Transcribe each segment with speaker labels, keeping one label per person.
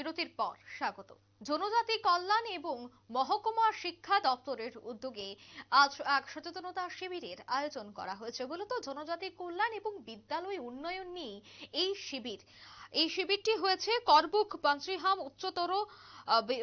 Speaker 1: বিরতির পর স্বাগত। জনজাতি কল্যাণ এবং মহকুমা শিক্ষা দপ্তরের উদ্যোগে আজ এক সচেতনতা শিবিরের আয়োজন করা হয়েছে। মূলত জনজাতি কল্যাণ এবং বিদ্যালয় উন্নয়ন নিয়ে এই শিবির এই শিবিরটি হয়েছে করবুক পাঞ্চিহাম উচ্চতর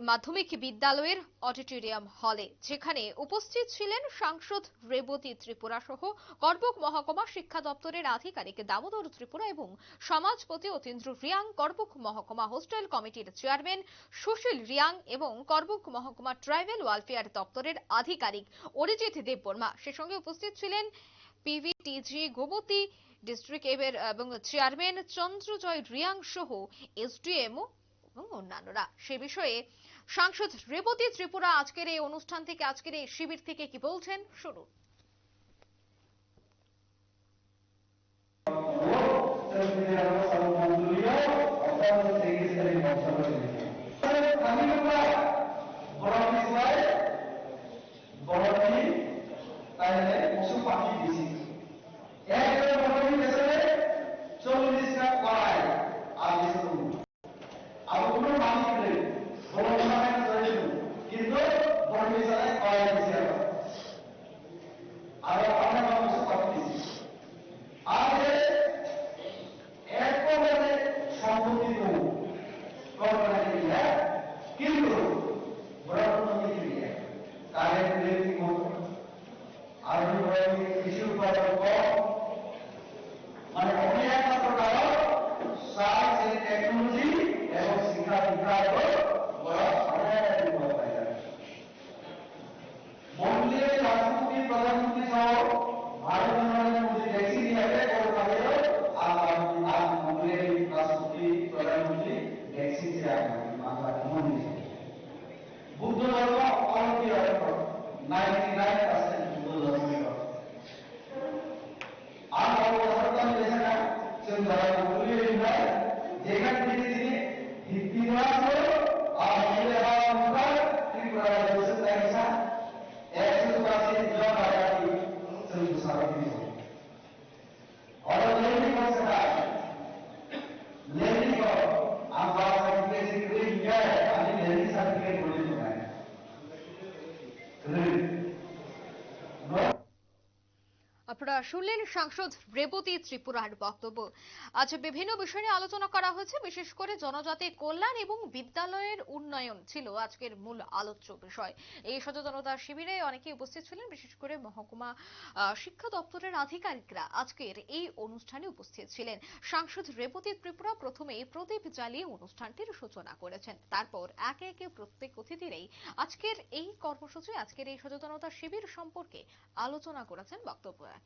Speaker 1: মাধ্যমিক বিদ্যালয়ের অডিটোরিয়াম হলে, যেখানে উপস্থিত ছিলেন সাংসদ রেবতী ত্রিপুরা সহ করবুক মহকুমা শিক্ষা দপ্তরের আধিকারিক দামোদর ত্রিপুরা এবং সমাজপতি অতীন্দ্র রিয়াং, করবুক মহকুমা হোস্টেল কমিটির চেয়ারম্যান সুশীল রিয়াং এবং করবুক মহকুমা ট্রাইবেল ওয়েলফেয়ার দপ্তরের আধিকারিক অরিজিৎ দেববর্মা। সে সঙ্গে উপস্থিত ছিলেন পিভিটিজি গোমতী ডিস্ট্রিক্ট এর এবং চেয়ারম্যান চন্দ্রজয় রিয়াং সহ এসডিএমও এবং অন্যান্যরা। সে বিষয়ে সাংসদ রেবতী ত্রিপুরা আজকের এই অনুষ্ঠান থেকে, আজকের এই শিবির থেকে কি বলছেন? শুনুন।
Speaker 2: কিন্তু বড় বিদ্যালয় করাই দিয়েছে आएगा माता मोहन ने बुद्ध धर्म all India record ninety nine percent Buddha धर्म रेकॉर्ड आप और सरकार जैसा चंद्रमा पूरे जगत
Speaker 1: আপনারা শুনলেন সাংসদ রেবতী ত্রিপুরার বক্তব্য। আজ বিভিন্ন বিষয় নিয়ে আলোচনা করা হয়েছে, বিশেষ করে জনজাতি কল্যাণ এবং বিদ্যালয়ের উন্নয়ন ছিল আজকের মূল আলোচ্য বিষয়। এই সচেতনতা শিবিরে অনেকেই উপস্থিত ছিলেন, বিশেষ করে মহকুমা শিক্ষা দপ্তরের আধিকারিকরা আজকের এই অনুষ্ঠানে উপস্থিত ছিলেন। সাংসদ রেবতী ত্রিপুরা প্রথমে প্রদীপ জ্বালিয়ে অনুষ্ঠানটির সূচনা করেছেন। তারপর একে একে প্রত্যেক অতিথিরাই আজকের এই কর্মসূচি, আজকের এই সচেতনতা শিবির সম্পর্কে আলোচনা করেছেন বক্তব্য